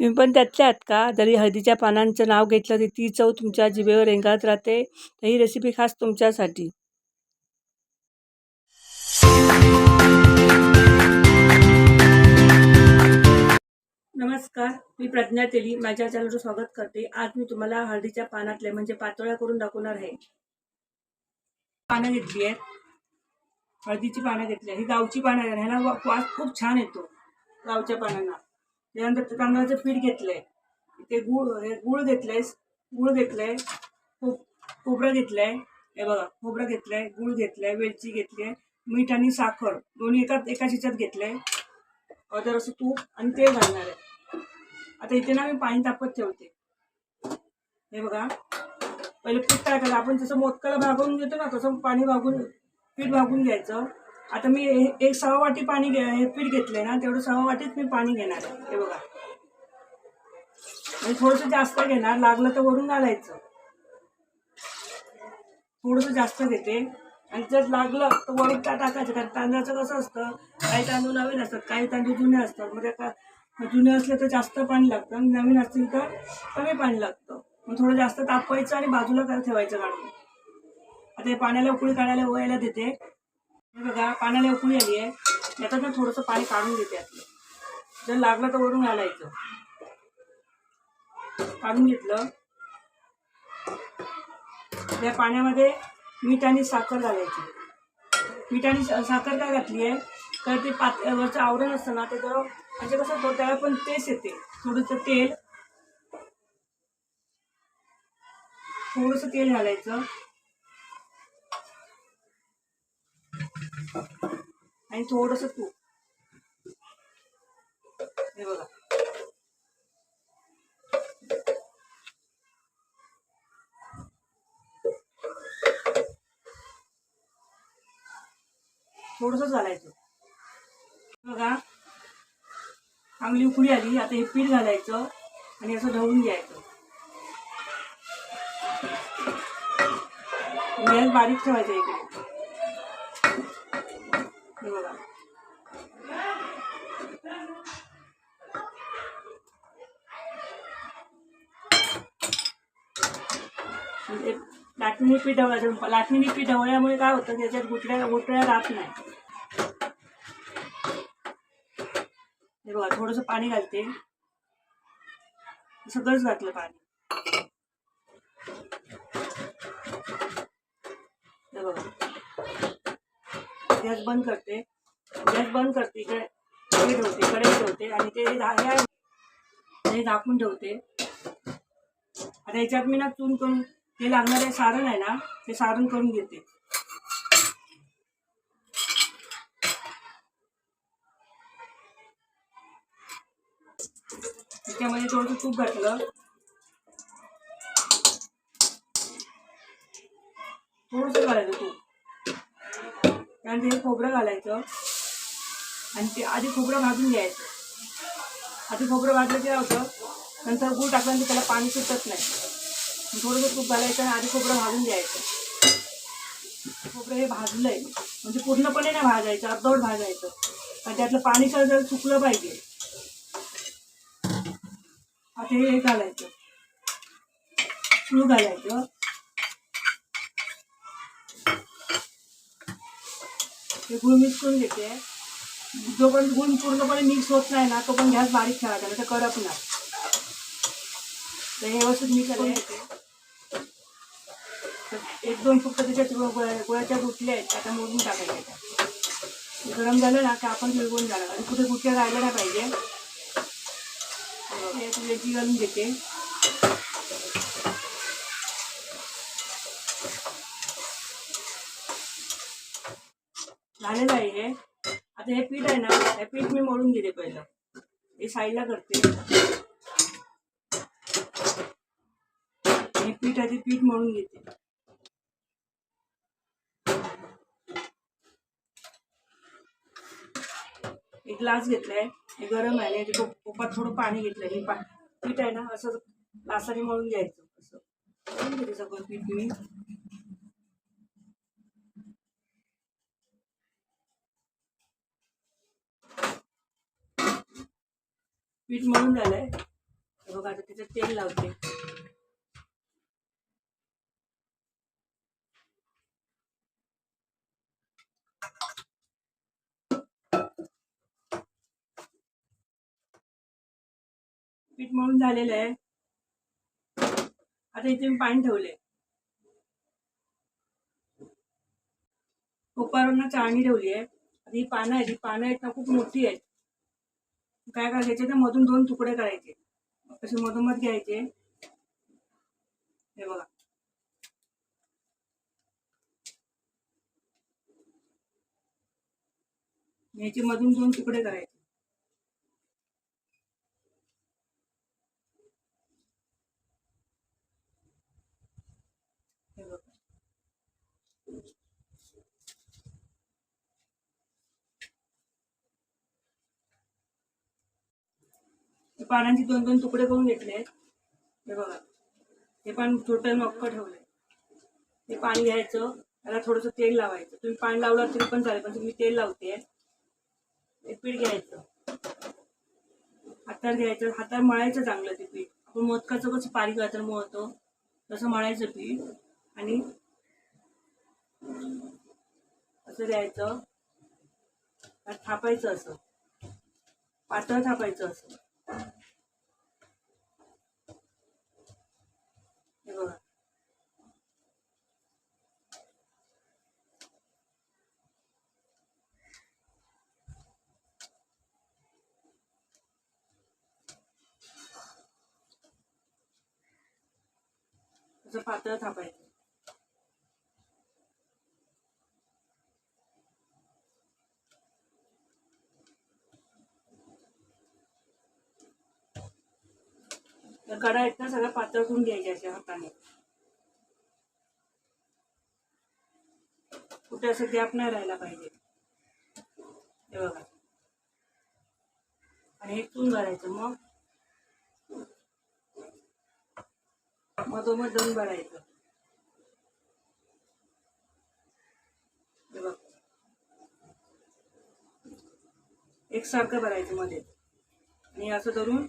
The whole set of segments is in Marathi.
तुम्ही पण त्यातल्या आहात का? जरी हळदीच्या पानांचं नाव घेतलं तरी ती चव तुमच्या जिभेवर रेंगाळत राहते. तर ही रेसिपी खास तुमच्यासाठी. नमस्कार मी प्रज्ञा तेली. माझ्या चॅनलचं स्वागत करते. आज मी तुम्हाला हळदीच्या पानातले म्हणजे पातोळ्या करून दाखवणार आहे. पानं घेतली आहेत. हळदीची पानं घेतली आहे ही गावची पानं ह्याला वास खूप छान येतो. गावच्या पानांना. त्यानंतर तांदळाचं पीठ घेतलंय. ते गुळ हे गुळ घेतलंय गुळ घेतलंय खोब खोबरं घेतलंय. हे बघा खोबरं घेतलंय गुळ घेतलंय वेलची घेतली आहे मीठ आणि साखर. दोन्ही एका एका शिच्यात घेतलंय. अदर असं तूप आणि तेल घालणार आहे. आता इथे ना मी पाणी तापत ठेवते. हे बघा. पहिले पीठ काय करायचं आपण जसं मोदकाला भागवून घेतो ना तसं पाणी भागून पीठ भागून घ्यायचं. आता मी एक सहा वाटी पाणी घे हे पीठ घेतलंय ना तेवढं सहा वाटीत मी पाणी घेणार आहे. हे बघा. आणि थोडंसं जास्त घेणार लागलं तर वरून घालायचं. थोडंसं जास्त घेते. आणि जर लागलं तर वरून का टाकायचं कारण तांदळाचं कसं असतं काही तांदूळ नवीन असतात काही तांदूळ जुने असतात. म्हणजे मग त्या जुने असले तर जास्त पाणी लागतं आणि नवीन असतील तर कमी पाणी लागतं. मग थोडं जास्त तापवायचं आणि बाजूला काय ठेवायचं काढून. आता हे पाण्याला उकळी काढायला वयाला देते. बघा पाण्याला उकळी आली आहे. याच्यात ना थोडंसं पाणी काढून घेते आपलं जर लागलं तर वरून घालायचं. काढून घेतलं. त्या पाण्यामध्ये मीठ आणि साखर घालायची. मीठ आणि साखर काय घातली आहे? तर ते पात वरचं आवरण असतं ना ते जर म्हणजे कसं होतं त्याला पण तेच येते. थोडंसं तेल. थोडंसं तेल घालायचं. आणि थोडंसं तूप. हे बघा. थोडंसं घालायचं बघा. चांगली उकळी आली. आता हे पीठ घालायचं आणि असं ढवून घ्यायचं. गॅस बारीक ठेवायचं इकडे. हे बघा. म्हणजे लाटणी पीठ लाटणी लाटणीने पीठ काय होतं त्याच्यात गुटळ्या गुटळ्या राहत नाही. हे बघा थोडंसं पाणी घालते. सगळंच घातलं पाणी. हे बघा. गॅस बंद करते. गॅस बंद करते इकडे हे ठेवते कडे ठेवते आणि ते हे आहे, हे झाकून ठेवते. आता याच्यात मी ना चून करून ते लागणारे सारण आहे ना ते सारण करून घेते. त्याच्यामध्ये थोडंसं तूप घातलं. थोडंसं घालायचं तूप. त्यानंतर हे खोबरं घालायचं. आणि ते आधी खोबरं भाजून घ्यायचं. आधी खोबरं भाजलं की होतं? नंतर गूळ टाकल्यानंतर त्याला पाणी सुटत नाही. थोडंसं तूप घालायचं आणि आधी खोबरं भाजून घ्यायचं. खोबरं हे भाजलंय. म्हणजे पूर्णपणे नाही भाजायचं अर्धवट भाजायचं. आणि त्यातलं पाणी सगळं सुकलं पाहिजे. आता हे घालायचं. तूळ घालायचं. हे गुळ मिक्स करून घेते. जोपर्यंत गुळ पूर्णपणे मिक्स होत नाही ना तो पण गॅस बारीक ठेवायचा नाही तर करपणार तर हे व्यवस्थित मिक्स तर एक दोन फक्त त्याच्यात गुळाच्या गुटल्या आहेत त्या मोडून टाकायच्या गरम झालं ना की आपण विरगून जाणार आणि कुठे गुटल्या राहिल्या नाही पाहिजे. हे घालून घेते. झालेलं आहे. हे आता हे पीठ आहे ना हे पीठ मी मळून घेते पहिलं. हे साईडला करते. हे पीठ आहे ते पीठ मळून घेते. एक ग्लास घेतलाय हे गरम आहे आणि पोपात थोडं पाणी घेतलंय. हे पा पीठ आहे ना असं ग्लासाने मळून घ्यायचं. असं मळून घेते सगळं पीठ मी. पीठ मळून झालंय. बघा आता त्याच्यात तेल लावते. पीठ मळून झालेलं आहे. आता इथे मी पाणी ठेवले उपारांना चाळणी ठेवली आहे. ही पानं आहेत ही पानं आहेत ना खूप मोठी आहेत. काय करायचे तर मधून दोन तुकडे करायचे. असे मधोमध घ्यायचे. हे बघा. याचे मधून दोन तुकडे करायचे. पानांचे दोन दोन तुकडे करून घेतले हे बघा. हे पान टोटल मक्क ठेवलंय. हे पाणी घ्यायचं. त्याला थोडंसं तेल लावायचं. तुम्ही पाणी लावलं तरी पण चालेल पण तुम्ही तेल लावते. हे पीठ घ्यायचं. हातात घ्यायचं. हातात मळायचं चांगलं ते पीठ. आपण मोदकाचं कसं पाणी हातावर मळतो तसं मळायचं पीठ. आणि असं द्यायचं थापायचं असं. पातळ थापायचं असं हे बघा असं पातळ थापायचं. तर कडा आहेत ना सगळं पातळ करून घ्यायचे अशा हाताने. कुठे असं गॅप नाही राहायला पाहिजे. हे बघा. आणि हे भरायचं मग मधोमध दोन भरायचं हे एकसारखं भरायचं मध्ये. आणि असं धरून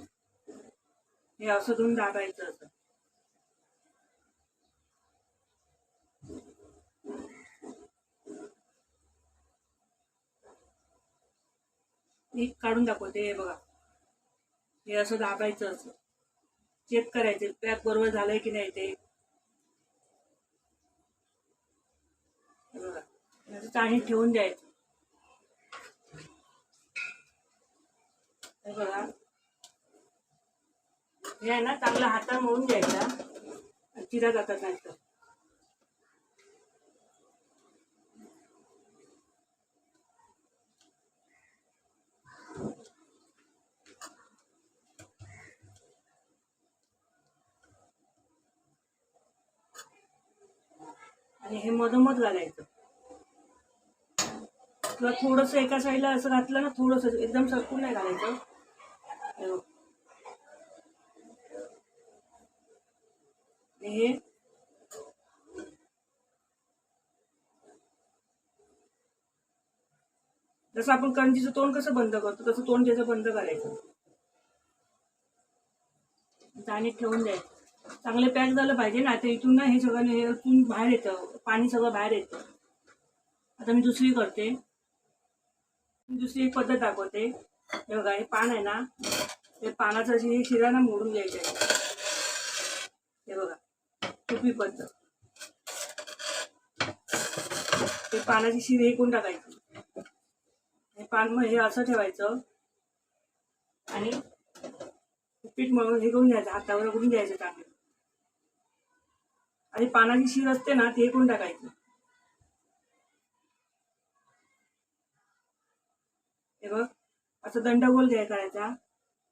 हे असं धरून दाबायचं असं. मी काढून दाखवते हे बघा. हे असं दाबायचं असं. चेक करायचे पॅक बरोबर झालंय की नाही ते. हे बघा ठेवून द्यायचं. हे बघा. हे आहे ना चांगला हाता मळून घ्यायचा. चिरा जातात नंतर आणि हे मधोमध घालायचं. किंवा थोडस एका साईडला असं घातलं ना थोडस एकदम सरकून नाही घालायचं. हे जसं आपण कणजीचं तोंड कसं बंद करतो तसं तोंड त्याचं बंद करायचं. चाळणीत ठेवून द्यायचं. चांगले पॅक झालं पाहिजे ना आता इथून ना हे सगळं हे इथून बाहेर येतं पाणी सगळं बाहेर येतं. आता मी दुसरी करते. दुसरी एक पद्धत दाखवते. हे बघा हे पान आहे ना ते पानाचं अशी हे शिरा ना मोडून घ्यायचं आहे. हे बघा टुपी पद्धत. ते पानाची शिर कोण टाकायची. हे पान मग हे असं ठेवायचं. आणि पीठ मळून हे करून घ्यायचं हातावर करून घ्यायचं चांगलं. आणि पानाची शीर असते ना ती करून टाकायची. हे बघ असं दंडगोल घ्याय करायचा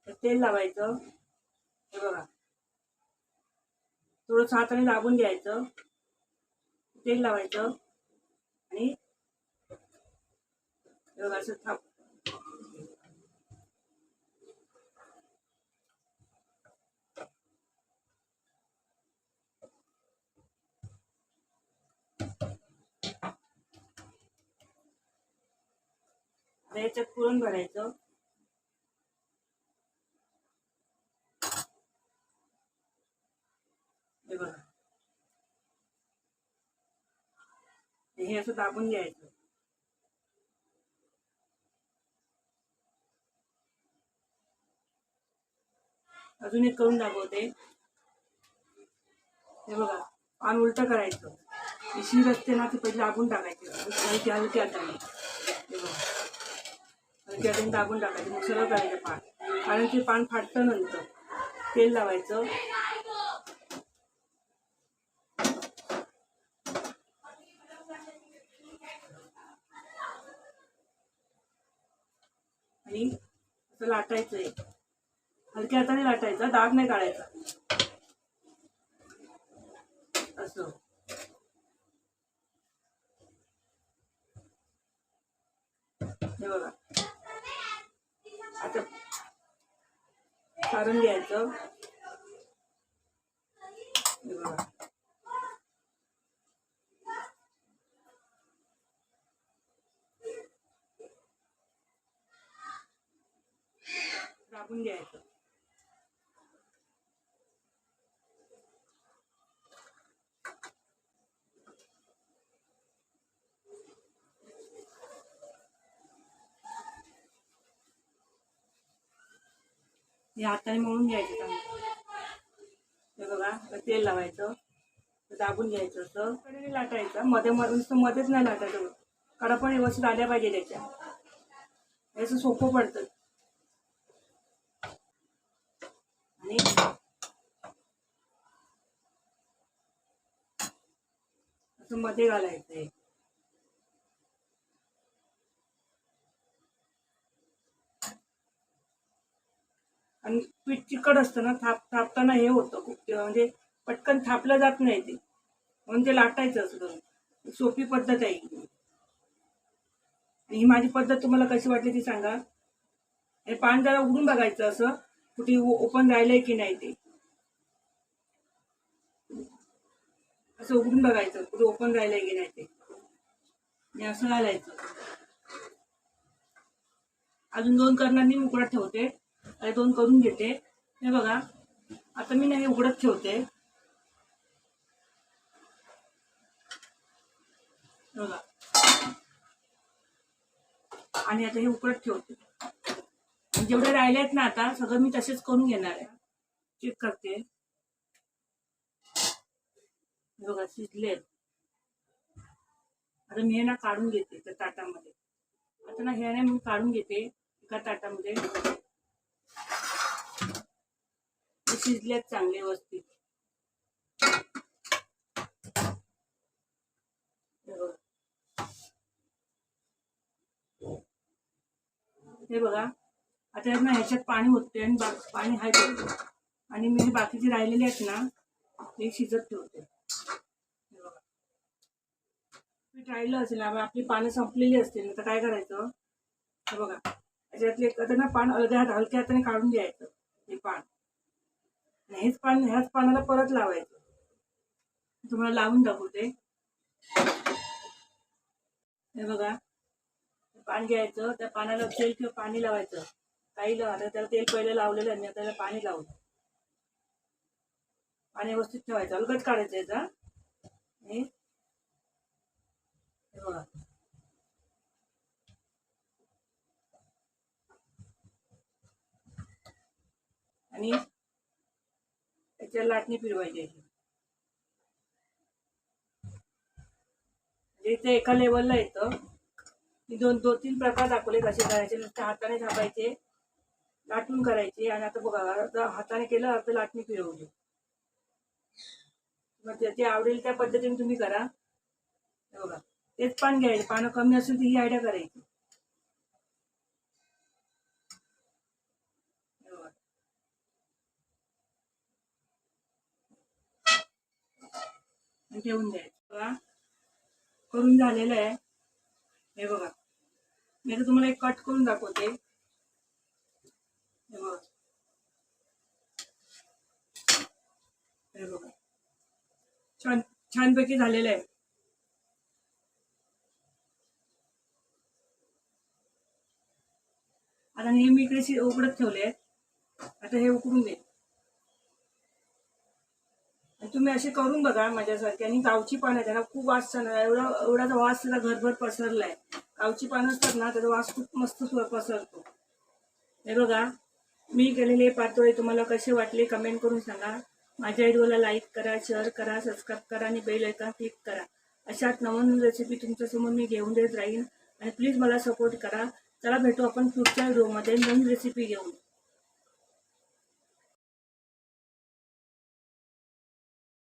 त्यात तेल लावायचं. हे बघा. थोडं हाताने दाबून घ्यायचं. तेल लावायचं. आणि हे बघा असं थाप आता याच्यात पुरण भरायचं. हे बघा. हे असं दाबून घ्यायचं. अजून एक करून दाखवते. हे बघा पान उलट करायचं. शिर असते ना ते पहिले दाबून टाकायची. त्याला त्यात त्यातून हाताने दाबून टाकायचं. मग सरळ करायचं पान. कारण ते पान फाटतं नंतर. तेल लावायचं. आणि असं लाटायचं आहे हलक्या हाताने लाटायचा. दाब नाही काढायचा. असं हे बघा आता सारण घ्यायचं. राबून घ्यायचं. हे हाताने मळून घ्यायचं चांगलं. हे बघा तेल लावायचं. दाबून घ्यायचं असं. कडेने लाटायचं. मध्ये मध्ये नुसतं मध्येच नाही लाटायचं कडा पण व्यवस्थित आल्या पाहिजे त्याच्या. याचं सोपं पडतं. आणि असं मध्ये घालायचं आणि पीठ चिकट असतं ना थाप थापताना हे होतं खूप ते म्हणजे पटकन थापलं जात नाही ते. म्हणून ते लाटायचं असतं सोपी पद्धत आहे ही. माझी पद्धत तुम्हाला कशी वाटली ती सांगा. हे पान जरा उघडून बघायचं असं कुठे ओपन राहिलंय की नाही ते. असं उघडून बघायचं कुठे ओपन राहिलंय की नाही ते. असं घालायचं. अजून दोन करणार मी उकडत ठेवते. आणि दोन करून घेते. हे बघा. आता मी नाही उघडत ठेवते. बघा. आणि आता हे उकडत ठेवते. जेवढे राहिले आहेत ना आता सगळं मी तसेच करून घेणार आहे. चेक करते. हे बघा शिजले आता मी हे ना काढून घेते त्या ताटामध्ये. आता ना हे ना मी काढून घेते एका ताटामध्ये ते शिजलेत चांगले व्यवस्थित. हे बघा. आता ना ह्याच्यात पाणी होते आणि बा पाणी हाय आणि मी बाकीचे राहिलेले आहेत ना ते शिजत ठेवते. हे पीठ राहिलं असेल ना आपली पानं संपलेली असतील ना तर काय करायचं? हे बघा. त्याच्यातले आता ना पान अलग्या हात हलक्या हाताने काढून घ्यायचं हे पान. हेच पान ह्याच पानाला परत लावायचं. तुम्हाला लावून दाखवते. हे बघा. पान घ्यायचं त्या पानाला तेल किंवा पाणी लावायचं. काही लावा आता त्याला तेल पहिले लावलेलं आणि त्याला पाणी लावलं पाणी व्यवस्थित ठेवायचं. अलगद काढायचं याचा. आणि हे बघा. आणि त्याच्या लाटणी फिरवायची अशी. म्हणजे इथे एका लेवलला येतं. मी दोन दोन तीन प्रकार दाखवले कसे करायचे नुसते हाताने थापायचे लाटून करायचे आणि आता बघा आता हाताने केलं आता लाटणी फिरवली. मग ते ते आवडेल त्या पद्धतीने तुम्ही करा. बघा. तेच पान घ्यायचे. पानं कमी असेल तर ही आयडिया करायची. ठेवून द्यायचं. बघा. करून झालेलं आहे. हे बघा. मी आता तुम्हाला एक कट करून दाखवते. हे बघा. हे बघा. छान छानपैकी झालेलं आहे. आता नेहमी इकडे उकडत ठेवले आता हे उकडून दे तुम्ही असे करून बघा माझ्यासारखे. आणि गावची पानं त्याला खूप वास छान आहे. एवढा एवढा वास त्याला घरभर पसरलाय. गावची पानं असतात ना त्याचा वास खूप मस्त पसरतो. हे बघा मी केलेले पातोळे तुम्हाला कसे वाटले कमेंट करून सांगा. माझ्या व्हिडिओला लाईक करा शेअर करा सबस्क्राईब करा आणि बेल आयकॉन क्लिक करा. अशाच नवीन रेसिपी तुमच्यासमोर मी घेऊन देत राहीन. आणि प्लीज मला सपोर्ट करा. चला भेटू आपण पुढच्या व्हिडिओमध्ये नवीन रेसिपी घेऊन.